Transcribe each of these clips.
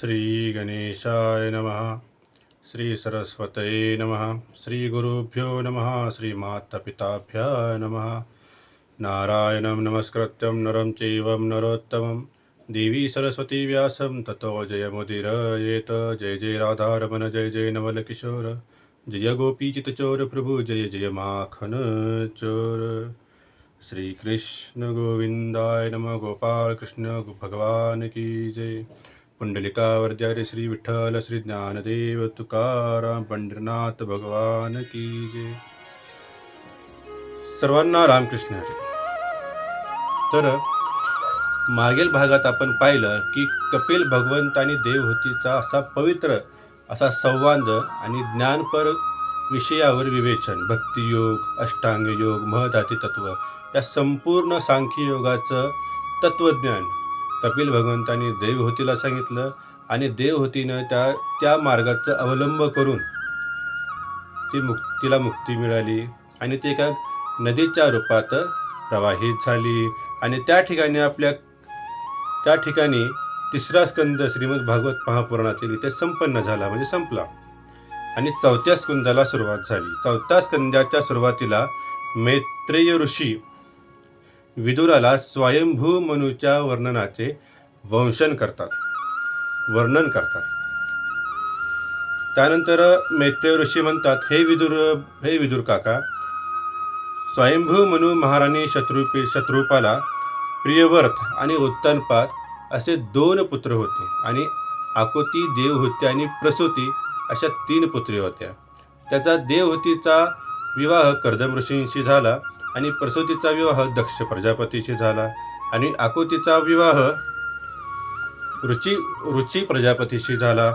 श्रीगणेशाय नमः। श्रीसरस्वतये नमः। श्रीगुरुभ्यो नमः। श्रीमातापिताभ्याय नमः। नारायणं नमस्कृत्यं नरं चैवं नरोत्तमं। देवी सरस्वती व्यासं ततो जयमुदिरयेत। जय जय राधारमण जय जय नवलकिशोर। जय गोपीचितचोर प्रभु जय जय माखन चोर श्रीकृष्ण गोविन्दाय नमः। गोपालकृष्ण भगवान की जय। पुंडलिकावर्द्यारे श्री विठ्ठल श्री ज्ञानदेव तुकाराम पंढरनाथ भगवान की जय. सर्वांना रामकृष्ण हरी. तर मागील भागात आपण पाहिलं की कपिल भगवंत आणि देवहूतीचा असा पवित्र असा संवाद आणि ज्ञानपर विषयावर विवेचन भक्तियोग अष्टांग योग महदाती तत्व या संपूर्ण सांख्ययोगाचं तत्वज्ञान कपिल भगवंतांनी देवहूतीला सांगितलं आणि देवहूतीनं त्या त्या मार्गाचा अवलंब करून ती मुक्तीला मुक्ती मिळाली आणि ती एका नदीच्या रूपात प्रवाहित झाली. आणि त्या ठिकाणी आपल्या त्या ठिकाणी तिसरा स्कंद श्रीमद भागवत महापुराणातील इथे संपन्न झाला म्हणजे संपला. आणि चौथ्या स्कंदाला सुरुवात झाली. चौथ्या स्कंदाच्या सुरुवातीला मैत्रेय ऋषी विदुराला स्वयंभू मनूच्या वर्णनाचे वंशन करतात. वर्णन करतात. त्यानंतर मैत्रेय ऋषी म्हणतात हे विदुर हे विदुर काका स्वयंभू मनू महाराणी शत्रुपी शत्रुपाला प्रियवर्त आणि उत्तनपात असे दोन पुत्र होते आणि आकोती देवहूती आणि प्रसूती अशा तीन पुत्री होत्या. त्याचा देवहूतीचा विवाह कर्दम ऋषींशी झाला. आणि प्रसूतीचा विवाह दक्ष प्रजापतीशी झाला आणि आकुतीचा विवाह रुची रुची प्रजापतीशी झाला.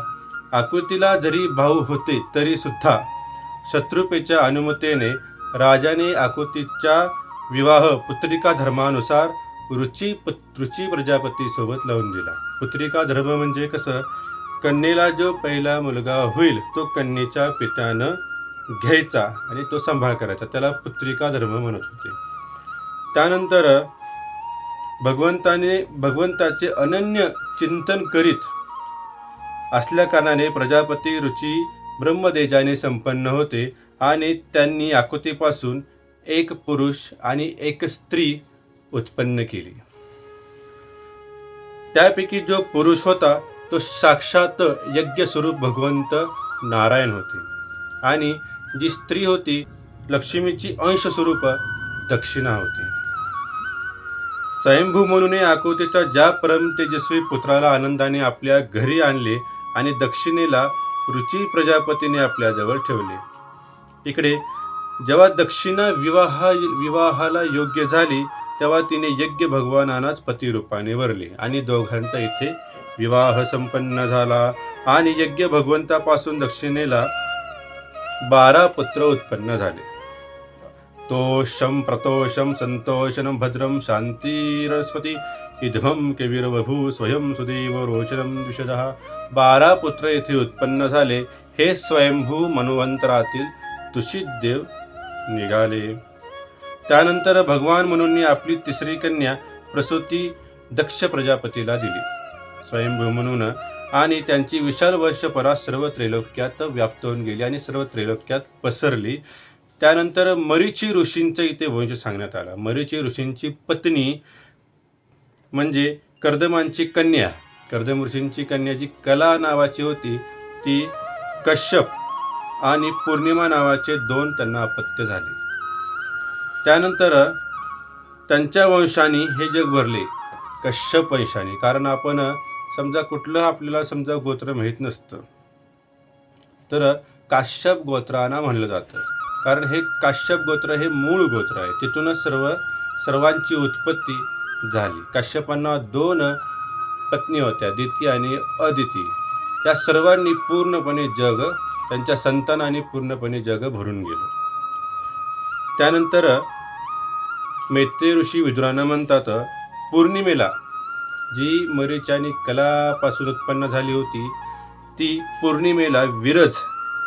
आकृतीला जरी भाऊ होते तरी सुद्धा शत्रुपेच्या अनुमतीने राजाने आकृतीचा विवाह पुत्रिका धर्मानुसार रुची पुत रुची प्रजापतीसोबत लावून दिला. पुत्रिका धर्म म्हणजे कसं? कन्येला जो पहिला मुलगा होईल तो कन्येच्या पित्यानं घ्यायचा आणि तो सांभाळ करायचा. त्याला पुत्रिका धर्म म्हणत होते. त्यानंतर भगवंताने भगवंताचे अनन्य चिंतन करीत असल्या कारणाने प्रजापती रुची ब्रह्मदेजाने संपन्न होते आणि त्यांनी आकृतीपासून एक पुरुष आणि एक स्त्री उत्पन्न केली. त्यापैकी जो पुरुष होता तो साक्षात यज्ञस्वरूप भगवंत नारायण होते. आणि जी स्त्री होती लक्ष्मीची अंश स्वरूप दक्षिणा होती. स्वयंभू म्हणून आकुतीच्या ज्या परम तेजस्वी पुत्राला आनंदाने आपल्या घरी आणले आणि दक्षिणेला रुची प्रजापतीने आपल्याजवळ ठेवले. इकडे जेव्हा दक्षिणा विवाहा विवाहाला योग्य झाली तेव्हा तिने यज्ञ भगवानानाच पतिरूपाने वरले आणि दोघांचा इथे विवाह संपन्न झाला आणि यज्ञ भगवंतापासून दक्षिणेला बारा पुत्र उत्पन्न झाले. तोषम प्रतोषम संतोषनम भद्रम शांतिरस्पती इधमम कवीरवभू स्वयं सुदेव रोचनम द्विषदः बारा पुत्र येथे उत्पन्न झाले हे स्वयंभू मनुवंतरातील तुषित देव निघाले. त्यानंतर भगवान म्हणून आपली तिसरी कन्या प्रसूती दक्ष प्रजापतीला दिली. स्वयंभू म्हणून आणि त्यांची विशाल वर्षपरा सर्व त्रैलोक्यात व्याप्त होऊन गेली आणि सर्व त्रैलोक्यात पसरली. त्यानंतर मरीची ऋषींचं इथे वंश सांगण्यात आला. मरीची ऋषींची पत्नी म्हणजे कर्दमांची कन्या. कर्दम ऋषींची कन्या जी कला नावाची होती ती कश्यप आणि पौर्णिमा नावाचे दोन त्यांना अपत्य झाले. त्यानंतर त्यांच्या वंशाने हे जग भरले. कश्यप वंशाने. कारण आपण समजा कुठलं आपल्याला समजा गोत्र माहीत नसतं. तर काश्यप गोत्रांना म्हणलं जातं. कारण हे काश्यप गोत्र हे मूळ गोत्र आहे. तिथूनच सर्व सर्वांची उत्पत्ती झाली. काश्यपांना दोन पत्नी होत्या दिती आणि अदिती या सर्वांनी पूर्णपणे जग त्यांच्या संतानाने पूर्णपणे जग भरून गेलं. त्यानंतर मैत्री ऋषी विदुरांना म्हणतात पौर्णिमेला जी मरीची आणि कलापासून उत्पन्न झाली होती ती पौर्णिमेला विरज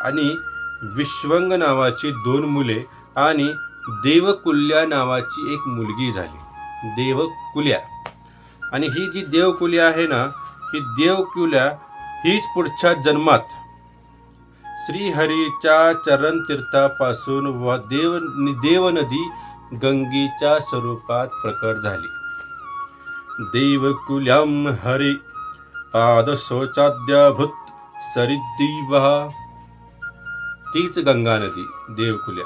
आणि विश्वंग नावाची दोन मुले आणि देवकुल्या नावाची एक मुलगी झाली. देवकुल्या. आणि ही जी देवकुल्या आहे ना ही देवकुल्या हीच पुढच्या जन्मात श्रीहरीच्या चरणतीर्थापासून व देव देवनदी गंगेच्या स्वरूपात प्रकट झाली. देवकुल्यां हरि। पादशोचाद्याभूत सरिद्दिवा तीच गंगा नदी देवकुल्या।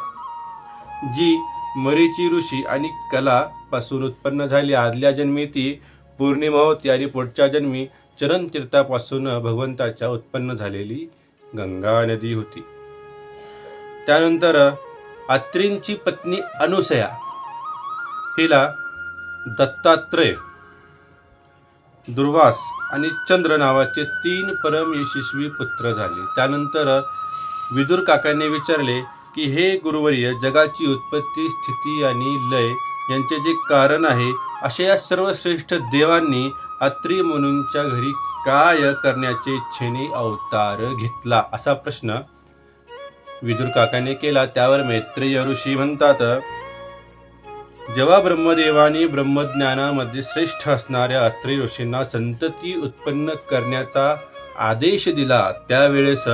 जी मरीची ऋषी आणि कला पासून उत्पन्न झाली आदल्या जन्मी ती पौर्णिमा होती आणि पुढच्या जन्मी चरण तीर्थापासून भगवंताच्या उत्पन्न झालेली गंगा नदी होती. त्यानंतर अत्रींची पत्नी अनुसया हिला दत्तात्रय दुर्वास आणि चंद्र नावाचे तीन परम यशस्वी पुत्र झाले. त्यानंतर विदुर काकांनी विचारले की हे गुरुवर्य जगाची उत्पत्ती स्थिती आणि लय यांचे जे कारण आहे अशा या सर्वश्रेष्ठ देवांनी अत्री मुनूंच्या घरी काय करण्याचे इच्छेने अवतार घेतला? असा प्रश्न विदुर काकाने केला. त्यावर मैत्रेय ऋषी म्हणतात जेव्हा ब्रह्मदेवाने ब्रह्मज्ञानामध्ये श्रेष्ठ असणाऱ्या अत्रे ऋषींना संतती उत्पन्न करण्याचा आदेश दिला त्यावेळेस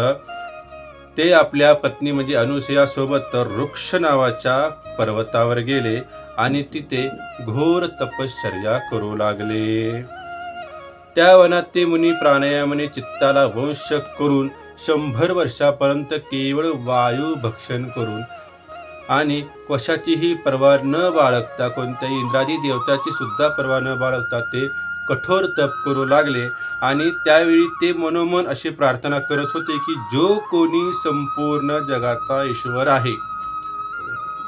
ते आपल्या पत्नी म्हणजे अनुसयासोबत वृक्ष नावाच्या पर्वतावर गेले आणि तिथे घोर तपश्चर्या करू लागले. त्या वनात ते मुनी प्राणायामाने चित्ताला वंश करून शंभर वर्षापर्यंत केवळ वायू भक्षण करून आणि कशाचीही पर्वा न बाळगता कोणत्याही इंद्रादी देवताची सुद्धा पर्वा न बाळगता ते कठोर तप करू लागले. आणि त्यावेळी ते मनोमन अशी प्रार्थना करत होते की जो कोणी संपूर्ण जगाचा ईश्वर आहे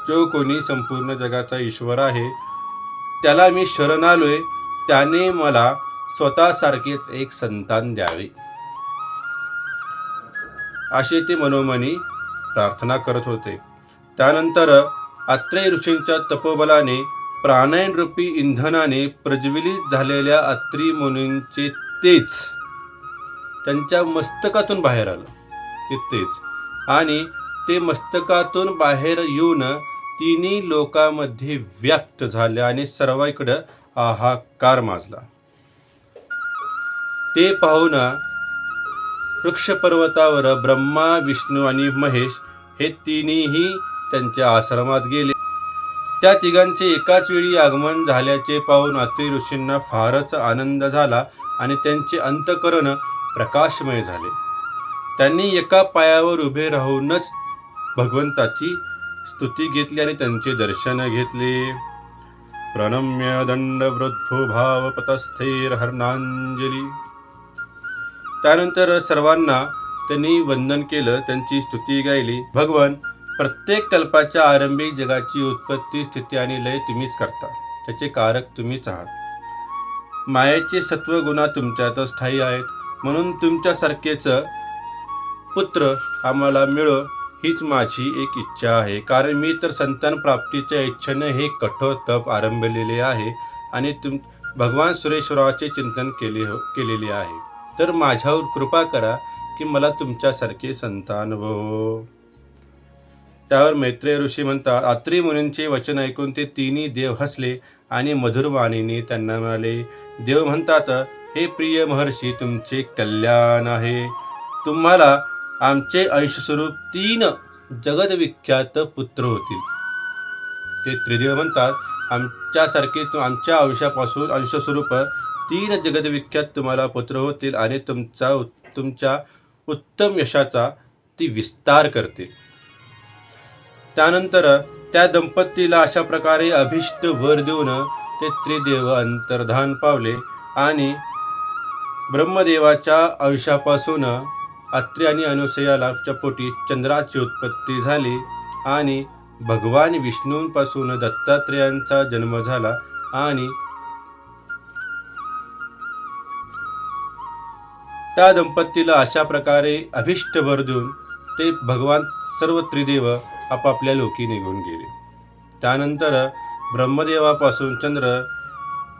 जो कोणी संपूर्ण जगाचा ईश्वर आहे त्याला मी शरण आलोय त्याने मला स्वतःसारखेच एक संतान द्यावे. असे ते मनोमनी प्रार्थना करत होते. त्यानंतर आत्रेय ऋषींच्या तपोबलाने प्राणायन रूपी इंधनाने प्रज्वलित झालेल्या अत्री मुनींचे तेज त्यांच्या मस्तकातून बाहेर आलं. ते तेज. आणि ते मस्तकातून बाहेर येऊन तिन्ही लोकांमध्ये व्याप्त झाले आणि सर्वांकडं हाहाकार माजला. ते पाहून वृक्षपर्वतावर ब्रह्मा विष्णू आणि महेश हे तिन्हीही त्यांच्या आश्रमात गेले. त्या तिघांचे एकाच वेळी आगमन झाल्याचे पाहून अत्री ऋषींना फारच आनंद झाला आणि त्यांचे अंतकरण प्रकाशमय झाले. त्यांनी एका पायावर उभे राहूनच भगवंताची स्तुती घेतली आणि त्यांचे दर्शन घेतले. प्रणम्य दंड वृद्धभाव पतस्थैर हरणांजली त्यानंतर सर्वांना त्यांनी वंदन केलं त्यांची स्तुती गायली. भगवान प्रत्येक कल्पाच्या आरंभिक जगाची उत्पत्ती स्थिती आणि लय तुम्हीच करता. त्याचे कारक तुम्हीच आहात. मायाचे सत्व गुणा तुमच्यातच ठाई आहेत. म्हणून तुमच्यासारखेच पुत्र आम्हाला मिळो हीच माझी एक इच्छा आहे. कारण मी तर संतान प्राप्तीच्या इच्छेने हे कठोर तप आरंभलेले आहे आणि तुम भगवान सुरेश्वराचे चिंतन केले हो केलेले आहे. तर माझ्यावर कृपा करा की मला तुमच्यासारखे संतान हो. त्यावर मैत्रेय ऋषी म्हणतात अत्री मुनींचे वचन ऐकून ते तिन्ही देव हसले आणि मधुर वाणीने त्यांना म्हणाले देव म्हणतात हे प्रिय महर्षी तुमचे कल्याण आहे. तुम्हाला आमचे अंशस्वरूप तीन जगदविख्यात पुत्र होतील. ते त्रिदेव म्हणतात आमच्यासारखे तु आमच्या अंशापासून अंशस्वरूप तीन जगदविख्यात तुम्हाला पुत्र होतील आणि तुमचा तुमच्या उत्तम यशाचा ती विस्तार करते त्यानंतर त्या दंपतीला अशा प्रकारे अभिष्ट वर देऊन ते त्रिदेव अंतर्धान पावले आणि ब्रह्मदेवाच्या अंशापासून अत्री आणि अनुसयाला पोटी चंद्राची उत्पत्ती झाली आणि भगवान विष्णूंपासून दत्तात्रेयांचा जन्म झाला आणि त्या दंपतीला अशा प्रकारे अभिष्ट वर देऊन ते भगवान सर्व त्रिदेव आपापल्या लोकी निघून गेले. त्यानंतर ब्रह्मदेवापासून चंद्र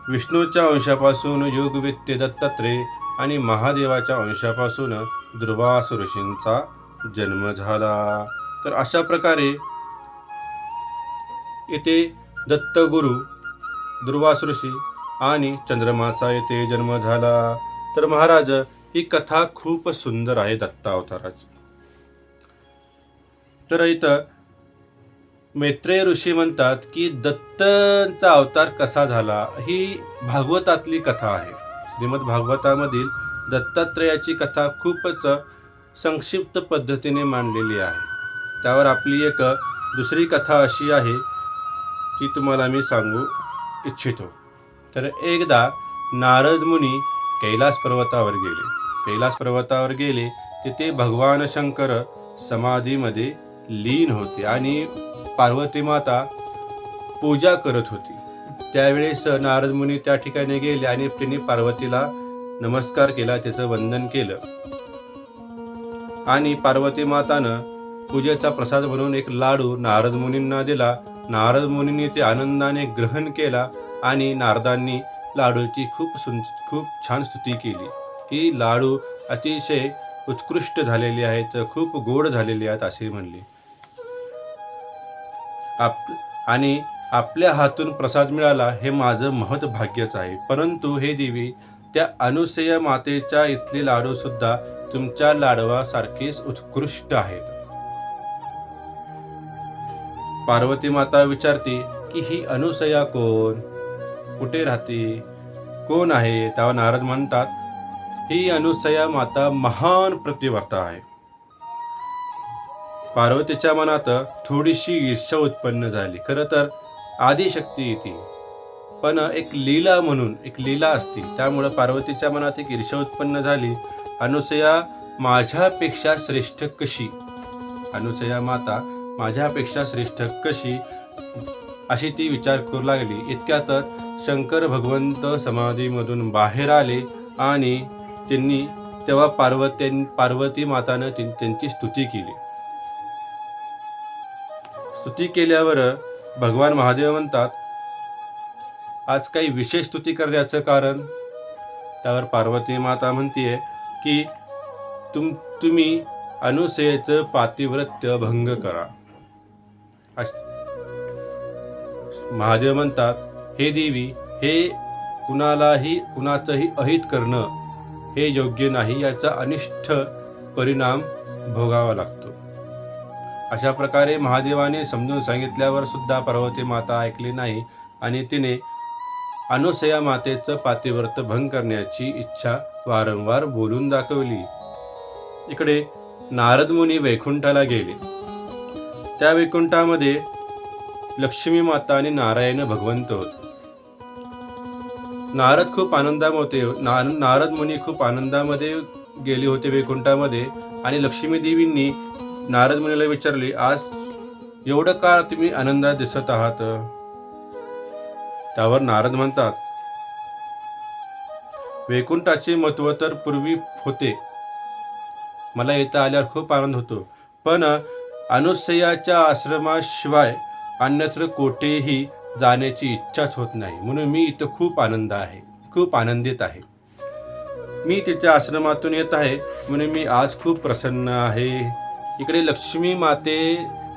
विष्णूच्या अंशापासून योगवित्य दत्तात्रेय आणि महादेवाच्या अंशापासून ध्रुवास ऋषींचा जन्म झाला. तर अशा प्रकारे येथे दत्तगुरु ध्रुवास ऋषी आणि चंद्रमाचा येथे जन्म झाला. तर महाराज ही कथा खूप सुंदर आहे दत्ता अवताराची तर इथं मैत्रेय ऋषी म्हणतात की दत्तांचा अवतार कसा झाला ही भागवतातली कथा आहे. श्रीमद भागवतामधील दत्तात्रेयाची कथा खूपच संक्षिप्त पद्धतीने मांडलेली आहे. त्यावर आपली एक दुसरी कथा अशी आहे ती तुम्हाला मी सांगू इच्छितो. तर एकदा नारद मुनी कैलास पर्वतावर गेले. कैलास पर्वतावर गेले तिथे भगवान शंकर समाधीमध्ये लीन होते आणि पार्वती माता पूजा करत होती. त्यावेळेस नारद मुनी त्या ठिकाणी गेले आणि त्यांनी पार्वतीला नमस्कार केला त्याचं वंदन केलं. आणि पार्वती मातानं पूजेचा प्रसाद म्हणून एक लाडू नारद मुनींना दिला. नारद मुनींनी ते आनंदाने ग्रहण केला आणि नारदांनी लाडूची खूप सुं खूप छान स्तुती केली. की लाडू अतिशय उत्कृष्ट झालेले आहेत खूप गोड झालेले आहेत असे म्हणले. आप आणि आपल्या हातून प्रसाद मिळाला हे माझं महत् भाग्यच आहे. परंतु हे देवी त्या अनुसया मातेच्या इथले लाडू सुद्धा तुमच्या लाडवासारखेच उत्कृष्ट आहेत. पार्वती माता विचारते की ही अनुसया कोण? कुठे राहते? कोण आहे? त्यावर नारद म्हणतात ही अनुसया माता महान प्रतिवर्ता आहे. पार्वतीच्या मनात थोडीशी ईर्ष्या उत्पन्न झाली. खरं तर आदिशक्ती येते. पण एक लीला म्हणून एक लीला असते. त्यामुळं पार्वतीच्या मनात एक ईर्ष्या उत्पन्न झाली. अनुसया माझ्यापेक्षा श्रेष्ठ कशी? अनुसया माता माझ्यापेक्षा श्रेष्ठ कशी? अशी ती विचार करू लागली. इतक्यातच शंकर भगवंत समाधीमधून बाहेर आले आणि त्यांनी तेव्हा पार्वती पार्वती मातानं त्यांची स्तुती केली. स्तुती केल्यावर भगवान महादेव म्हणतात आज काही विशेष स्तुती करण्याचं कारण? त्यावर पार्वती माता म्हणते की तुम तुम्ही अनुसयेचं पातिव्रत्य भंग करा. अश- महादेव म्हणतात हे देवी हे कुणालाही कुणाचंही अहित करणं हे योग्य नाही याचा अनिष्ट परिणाम भोगावा लागतो. अशा प्रकारे महादेवाने समजून सांगितल्यावर सुद्धा पार्वती माता ऐकली नाही आणि तिने अनुसया मातेचं पातिव्रत भंग करण्याची इच्छा वारंवार बोलून दाखवली. इकडे नारद मुनी वैकुंठाला गेले. त्या वैकुंठामध्ये लक्ष्मी माता आणि नारायण भगवंत होते. नारद खूप आनंदामध्ये नारद मुनी खूप आनंदामध्ये गेले होते वैकुंठामध्ये आणि लक्ष्मी देवींनी नारद मुनीला विचारले आज एवढं काळ तुम्ही आनंदात दिसत आहात? त्यावर नारद म्हणतात वैकुंठाचे महत्त्व तर पूर्वी होते. मला इथं आल्यावर खूप आनंद होतो. पण अनुसयाच्या आश्रमाशिवाय अन्यत्र कोठेही जाण्याची इच्छाच होत नाही. म्हणून मी इथं खूप आनंद आहे. खूप आनंदित आहे. मी तिच्या आश्रमातून येत आहे. म्हणून मी आज खूप प्रसन्न आहे. इकडे लक्ष्मी माते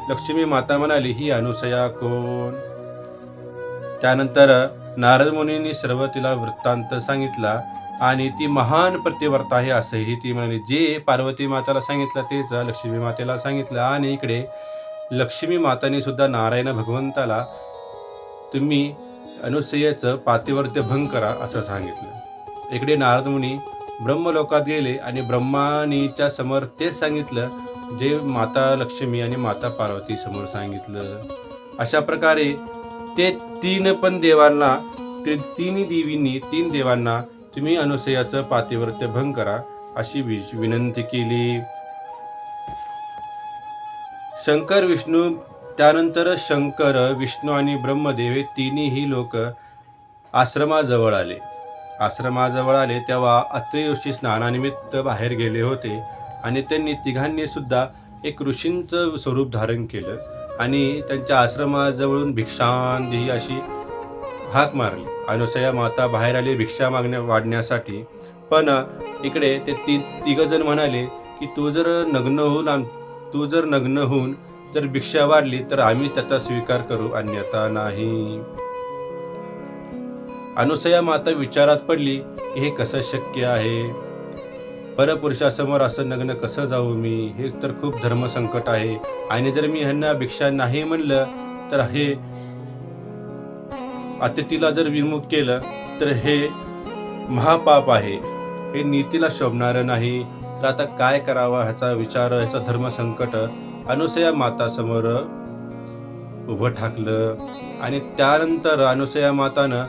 लक्ष्मी माता म्हणाली ही अनुसया कोण? त्यानंतर नारद मुनींनी सर्व तिला वृत्तांत सांगितला आणि ती महान प्रतिवर्त आहे असंही ती म्हणाली. जे पार्वती माताला सांगितलं तेच लक्ष्मी मातेला सांगितलं. आणि इकडे लक्ष्मी माताने सुद्धा नारायण भगवंताला तुम्ही अनुसयेचं पातिवर्त्य भंग करा असं सांगितलं. इकडे नारद मुनी ब्रह्मलोकात गेले आणि ब्रह्मानीच्या समोर तेच सांगितलं जे माता लक्ष्मी आणि माता पार्वती समोर सांगितलं अशा प्रकारे ते तीन पण देवांना ते तिन्ही देवींनी तीन देवांना तुम्ही अनुसयाचं पातिव्रत्य भंग करा अशी वि- विनंती केली. शंकर विष्णू त्यानंतर शंकर विष्णू आणि ब्रह्मदेव हे तिन्ही लोक आश्रमाजवळ आले. आश्रमाजवळ आले तेव्हा अत्रयोशी स्नानानिमित्त बाहेर गेले होते. आणि त्यांनी तिघांनी सुद्धा एक ऋषींचं स्वरूप धारण केलं आणि त्यांच्या आश्रमाजवळून भिक्षांदी अशी हाक मारली. अनुसया माता बाहेर आली भिक्षा मागण्या वाढण्यासाठी. पण इकडे ते ती तिघजण म्हणाले की तू जर नग्न होऊन आम तू जर नग्न होऊन जर भिक्षा वाढली तर आम्ही त्याचा स्वीकार करू अन्यथा नाही. अनुसया माता विचारात पडली की हे कसं शक्य आहे? परपुरुषासमोर असं नग्न कसं जाऊ मी? हे तर खूप धर्मसंकट आहे. आणि जर मी ह्यांना भिक्षा नाही म्हणलं तर हे अतिथीला जर विमुख केलं तर हे महापाप आहे. हे नीतीला शोभणारं नाही. तर आता काय करावं ह्याचा विचार ह्याचा धर्मसंकट अनुसया मातासमोर उभं ठाकलं. आणि त्यानंतर अनुसया मातानं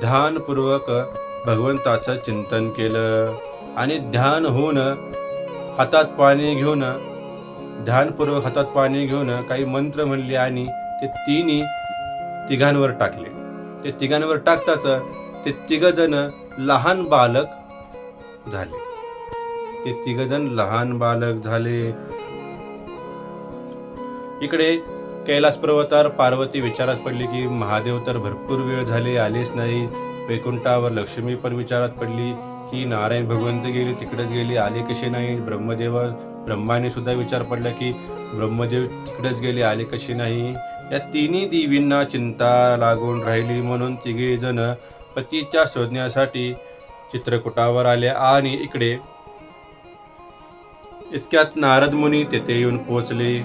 ध्यानपूर्वक भगवंताचं चिंतन केलं. आणि ध्यान होऊन हातात पाणी घेऊन ध्यानपूर्वक हातात पाणी घेऊन काही मंत्र म्हणले आणि ते तिन्ही तिघांवर टाकले. ते तिघांवर टाकताच ते तिघजण लहान बालक झाले. ते तिघजण लहान बालक झाले. इकडे कैलास पर्वतावर पार्वती विचारात पडली की महादेव तर भरपूर वेळ झाले आलेच नाही. वैकुंठावर लक्ष्मी पण विचारात पडली. की नारायण भगवंत गेली तिकडेच गेली आले कसे नाही? ब्रह्मदेव ब्रह्माने सुद्धा विचार पडला की ब्रह्मदेव तिकडेच गेले आले कसे नाही? या तिन्ही देवींना चिंता लागून राहिली म्हणून तिघे जण पतीच्या शोधण्यासाठी चित्रकुटावर आले आणि इकडे इतक्यात नारद मुनी तेथे येऊन पोहोचले.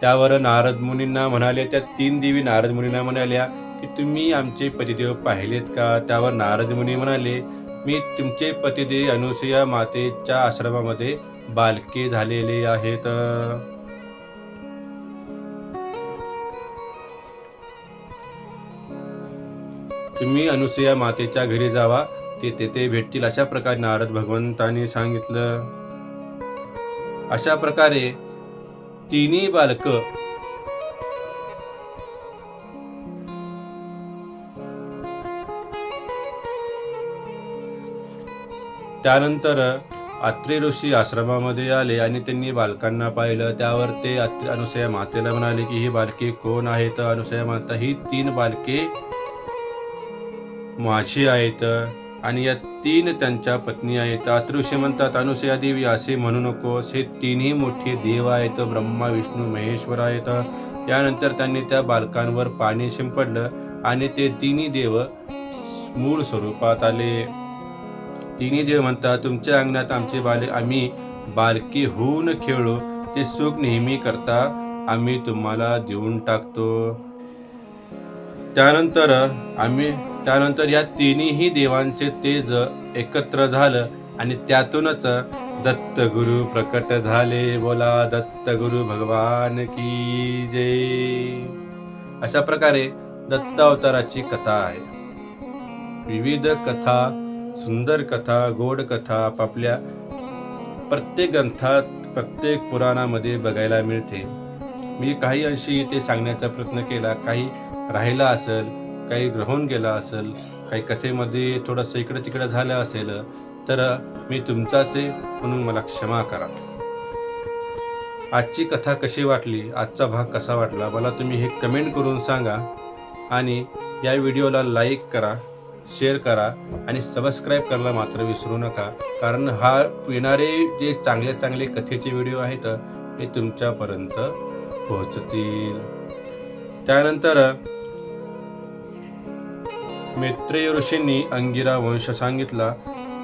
त्यावर नारद मुनींना म्हणाले त्या तीन देवी नारद मुनींना म्हणाल्या की तुम्ही आमचे पतिदेव पाहिलेत का? त्यावर नारद मुनी म्हणाले मी तुमचे पतिदेवी अनुसया मातेच्या आश्रमामध्ये बालके झालेले आहेत. तुम्ही अनुसया मातेच्या घरी जावा. ते तेथे भेटतील. अशा प्रकारे नारद भगवंतांनी सांगितलं. अशा प्रकारे तिन्ही बालक त्यानंतर आत्रे ऋषी आश्रमामध्ये आले आणि त्यांनी बालकांना पाहिलं. त्यावर ते आत्रे अनुसया मातेला म्हणाले की ही बालके कोण आहेत? अनुसया माता ही तीन बालके माझी आहेत आणि या तीन त्यांच्या पत्नी आहेत. आतृषी म्हणतात अनुसया देवी असे म्हणू नकोस. हे तिन्ही मोठे देव आहेत. ब्रह्मा विष्णू महेश्वर आहेत. त्यानंतर त्यांनी त्या बालकांवर पाणी शिंपडलं आणि ते तिन्ही देव मूळ स्वरूपात आले. तिन्ही देव म्हणतात तुमच्या अंगणात आमचे बाले आम्ही बालकी होऊन खेळू ते सुख नेहमी करता आम्ही तुम्हाला देऊन टाकतो. त्यानंतर आम्ही त्यानंतर या तिन्ही देवांचे तेज एकत्र झालं आणि त्यातूनच दत्तगुरु प्रकट झाले. बोला दत्तगुरु भगवान की जय. अशा प्रकारे दत्तावताराची कथा आहे. विविध कथा सुंदर कथा गोड कथा आपापल्या प्रत्येक ग्रंथात प्रत्येक पुराणामध्ये बघायला मिळते. मी काही अंशी इथे सांगण्याचा प्रयत्न केला. काही राहिला असेल काही ग्रहून गेला असेल काही कथेमध्ये थोडंसं इकडं तिकडं झालं असेल तर मी तुमचाच आहे म्हणून मला क्षमा करा. आजची कथा कशी वाटली? आजचा भाग कसा वाटला? मला तुम्ही हे कमेंट करून सांगा आणि या व्हिडिओला लाईक करा. शेअर करा आणि सबस्क्राईब करायला मात्र विसरू नका. कारण हा येणारे जे चांगले चांगले कथेचे व्हिडिओ आहेत हे तुमच्यापर्यंत पोहोचतील. त्यानंतर मैत्रेय ऋषींनी अंगिरा वंश सांगितला.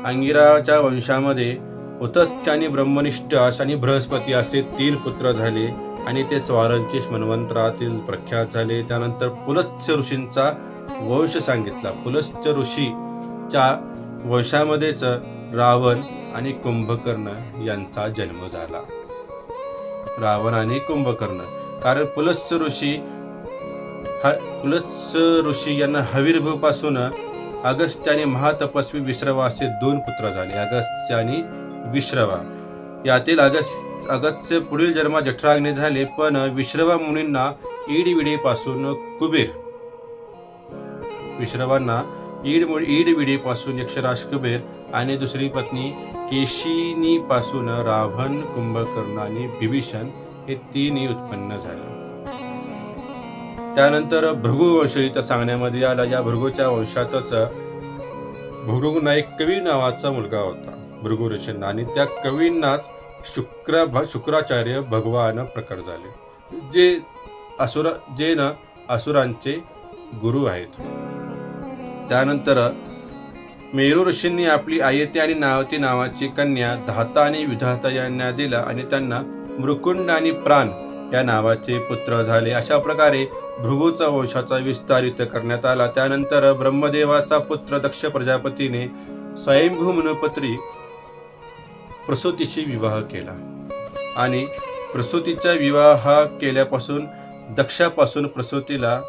अंगिराच्या वंशामध्ये उतत्य आणि ब्रह्मनिष्ठ आणि बृहस्पती असे तीन पुत्र झाले आणि ते स्वारांची मन्वंतरातील प्रख्यात झाले. त्यानंतर पुलत्स्य ऋषींचा वंश सांगितला. पुलस्त ऋषीच्या वंशामध्येच रावण आणि कुंभकर्ण यांचा जन्म झाला. रावण आणि कुंभकर्ण. कारण पुलस्त ऋषी हा ऋषी यांना हवीरभूपासून अगस्त्याने महातपस्वी विश्रवा असे दोन पुत्र झाले. अगस्त्य आणि विश्रवा. यातील अगस्त अगस्त्य पुढील जन्मा जठराग्ने झाले पण विश्रवा मुनींना ईडविडीपासून कुबेर विश्रवांना ईड ईडविडीपासून यक्षराज कुबेर आणि दुसरी पत्नी केशिनीपासून रावण कुंभकर्ण आणि बिभीषण हे तीनही उत्पन्न झाले. त्यानंतर भृगु इथं सांगण्यामध्ये आला. या भृगूच्या वंशातच भृगु नाईक कवी नावाचा मुलगा होता. भृगु ऋषींना आणि त्या कवींनाच शुक्र भ शुक्राचार्य भगवान प्रकट झाले. जे असुर जे ना असुरांचे गुरु आहेत. त्यानंतर मेरू ऋषींनी आपली आयती आणि नावती नावाची कन्या धाता आणि विधाता यांना दिला आणि त्यांना मृकुंड आणि प्राण या नावाचे पुत्र झाले. अशा प्रकारे भृगूचा वंशाचा विस्तारित करण्यात आला. त्यानंतर ब्रह्मदेवाचा पुत्र दक्ष प्रजापतीने स्वयंभू मनोपत्री प्रसूतीशी विवाह केला. आणि प्रसूतीचा विवाह केल्यापासून दक्षापासून प्रसूतीला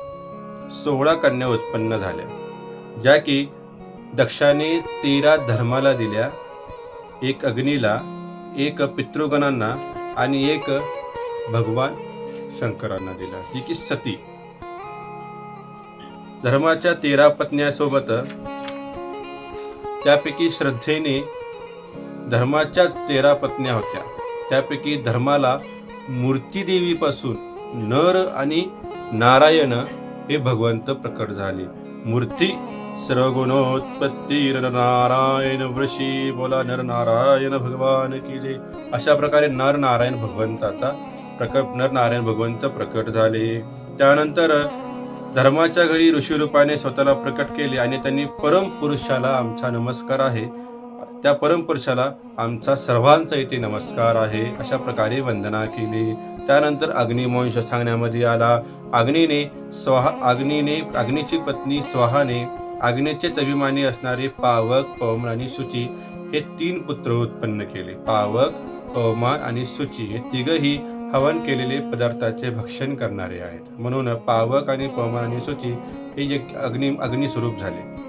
सोळा कन्या उत्पन्न झाल्या. ज्या की दक्षाने तेरा धर्माला दिल्या एक अग्नीला एक पितृगणांना आणि एक भगवान शंकरांना दिला जी की सती. धर्माच्या तेरा पत्न्यासोबत त्यापैकी श्रद्धेने धर्माच्याच तेरा पत्न्या होत्या. त्यापैकी धर्माला मूर्तीदेवीपासून नर आणि नारायण हे भगवंत प्रकट झाले. मूर्ती सर्वगुणोत्पत्ती नरनारायण वृषी बोला नरनारायण भगवान की जे अशा प्रकारे नरनारायण भगवंताचा प्रकट नरनारायण भगवंत प्रकट झाले. त्यानंतर धर्माच्या घरी ऋषीरूपाने स्वतःला प्रकट केले आणि त्यांनी परमपुरुषाला आमचा नमस्कार आहे. त्या परमपुरुषाला आमचा सर्वांचा इथे नमस्कार आहे. अशा प्रकारे वंदना केली. त्यानंतर अग्निवंश सांगण्यामध्ये आला. अग्नीने स्वाहा अग्नीने अग्नीची पत्नी स्वाहाने अग्नीचेच अभिमानी असणारे पावक पवमान आणि सुची हे तीन पुत्र उत्पन्न केले. पावक पवमान आणि सुची हे तिघही हवन केलेले पदार्थाचे भक्षण करणारे आहेत. म्हणून पावक आणि पवमान आणि सुची हे एक अग्नि अग्निस्वरूप झाले.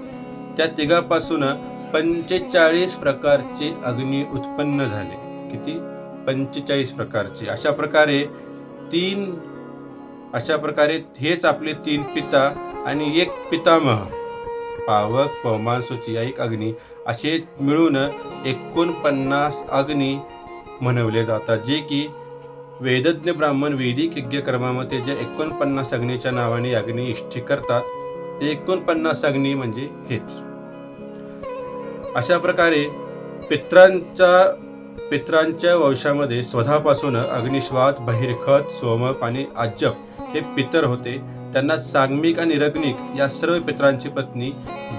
त्या तिघापासून पंचेचाळीस प्रकारचे अग्नी उत्पन्न झाले. किती? पंचेचाळीस प्रकारचे. अशा प्रकारे तीन अशा प्रकारे हेच आपले तीन पिता आणि एक पितामह. पावक पवमान सुची एक अग्नी असे मिळून एकोणपन्नास अग्नी म्हणवले जातात जे की वेदज्ञ ब्राह्मण वैदिक यज्ञक्रमामध्ये जे एकोणपन्नास अग्नीच्या नावाने अग्नी इष्टी करतात ते एकोणपन्नास अग्नी म्हणजे हेच. अशा प्रकारे पित्रांच्या पित्रांच्या वंशामध्ये स्वधापासून अग्निश्वात बहिर्खत सोमक आणि आजप हे पितर होते. त्यांना सांगमिक आणि रग्निक या सर्व पित्रांची पत्नी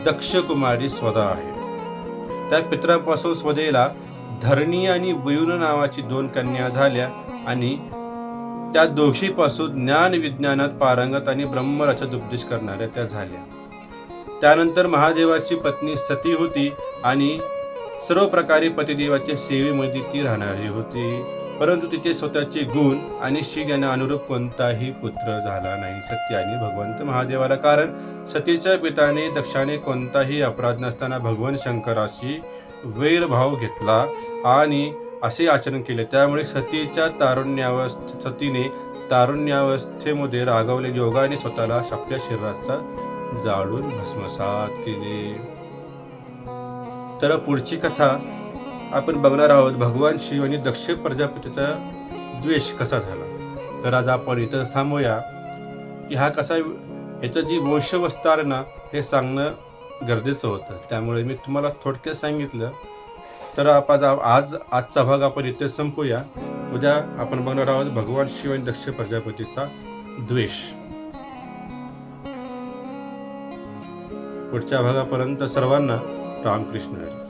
दक्षकुमारी स्वधा आहे. त्या पित्रांपासून स्वधेला धरणी आणि वयुन नावाची दोन कन्या झाल्या आणि त्या दोघीपासून ज्ञान विज्ञानात पारंगत आणि ब्रह्मरचत उपदेश करणाऱ्या त्या झाल्या. त्यानंतर महादेवाची पत्नी सती होती आणि सर्व प्रकारे पतिदेवाच्या सेवेमध्ये ती राहणारी होती. परंतु तिचे स्वतःचे गुण आणि शिग यांना अनुरूप कोणताही पुत्र झाला नाही. सत्य आणि भगवंत महादेवाला कारण सतीच्या पिताने दक्षाने कोणताही अपराध नसताना भगवान शंकराशी वैरभाव घेतला आणि असे आचरण केले. त्यामुळे सतीच्या तारुण्यावस्थ सतीने तारुण्यावस्थेमध्ये रागवले. योगाने स्वतःला आपल्या शरीराचा जाळून भस्मसात केले. तर पुढची कथा आपण बघणार आहोत. भगवान शिव आणि दक्ष प्रजापतीचा द्वेष कसा झाला? तर आज आपण इथं थांबूया. की हा कसा याचं जी वंशवस्तार ना हे सांगणं गरजेचं होतं. त्यामुळे मी तुम्हाला थोडक्यात सांगितलं. तर आपण आज आजचा भाग आपण इथे संपूया. उद्या आपण बघणार आहोत भगवान शिव आणि दक्ष प्रजापतीचा द्वेष. पुढच्या भागापर्यंत सर्वांना रामकृष्ण हरी.